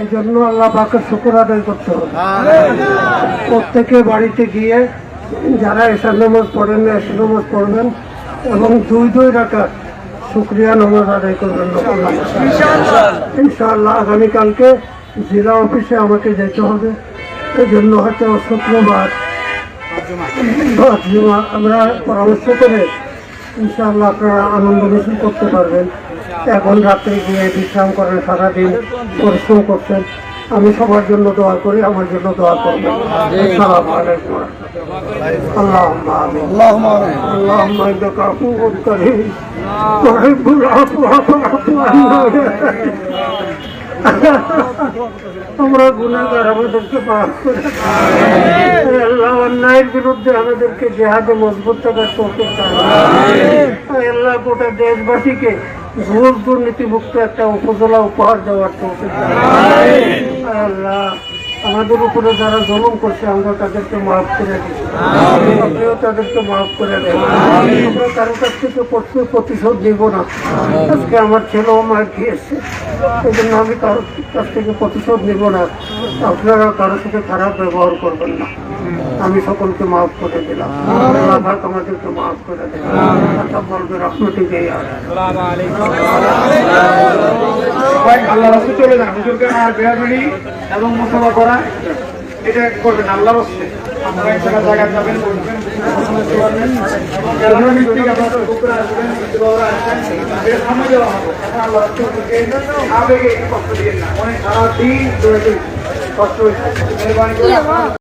এই জন্য আল্লাহ পাকের শুকুর আদায় করতে হবে। প্রত্যেকে বাড়িতে গিয়ে যারা এসা নামাজ পড়েন না এসা নামাজ পড়বেন এবং দুই দুই রাখা শুক্রিয়া নামাজ আদায় করবেন ইনশাআল্লাহ আগামীকালকে জেলা অফিসে আমাকে যেতে হবে। এই জন্য হয়তো শুক্রবার আমরা পরামর্শ করে ইনশাআল্লাহ আপনারা আনন্দ মিছিল করতে পারবেন। এখন রাত্রে গিয়ে বিশ্রাম করেন সারাদিন পরিশ্রম করছেন আমি সবার জন্য দোয়া করি আমার জন্য দোয়া করবেন আসসালামু আলাইকুম اللهم آمين اللهم آمين اللهم انك عفو كريم تحب العفو فاعف عنا আমরা গুণাগার আমাদেরকে মাফ করে দাও। হে আল্লাহ অন্যায়ের বিরুদ্ধে আমাদেরকে জেহাদে মজবুত থাকার তৌফিক দাও হে আল্লাহ গোটা দেশবাসীকে ঘুষ দুর্নীতিমুক্ত একটা উপজেলা উপহার দেওয়ার তৌফিক আমাদের উপরে যারা জলম করছে আমরা তাদেরকে মাফ করে দিই আপনিও তাদেরকে মাফ করে দেন আমরা কারও কাছ থেকে প্রতি- প্রতিশোধ দিব না। আজকে আমার ছেলেও মার খেয়েছে। এই জন্য আমি কারোর কাছ থেকে প্রতিশোধ নিব না। আপনারা কারোর সাথে খারাপ ব্যবহার করবেন না। আমি সকলকে মাফ করে দিলাম। আল্লাহ আমাদেরকে মাফ করে আল্লাহ বলবে রহমতি দিয়ে আল্লাহ চলে যান। হুজুরকে আর বেয়াদুলি এবং মোশাবা করা এটা করবেন আল্লাহ রস্তে আমরা একটা জায়গায় যাবেন বলবেন এবং আপনারা আসবেন দেওয়া হবে। এখন আল্লাহ আবেগে কষ্ট দিয়ে না। অনেক সারাদিন ধরে কষ্ট হয়েছে। মেহরবানি করে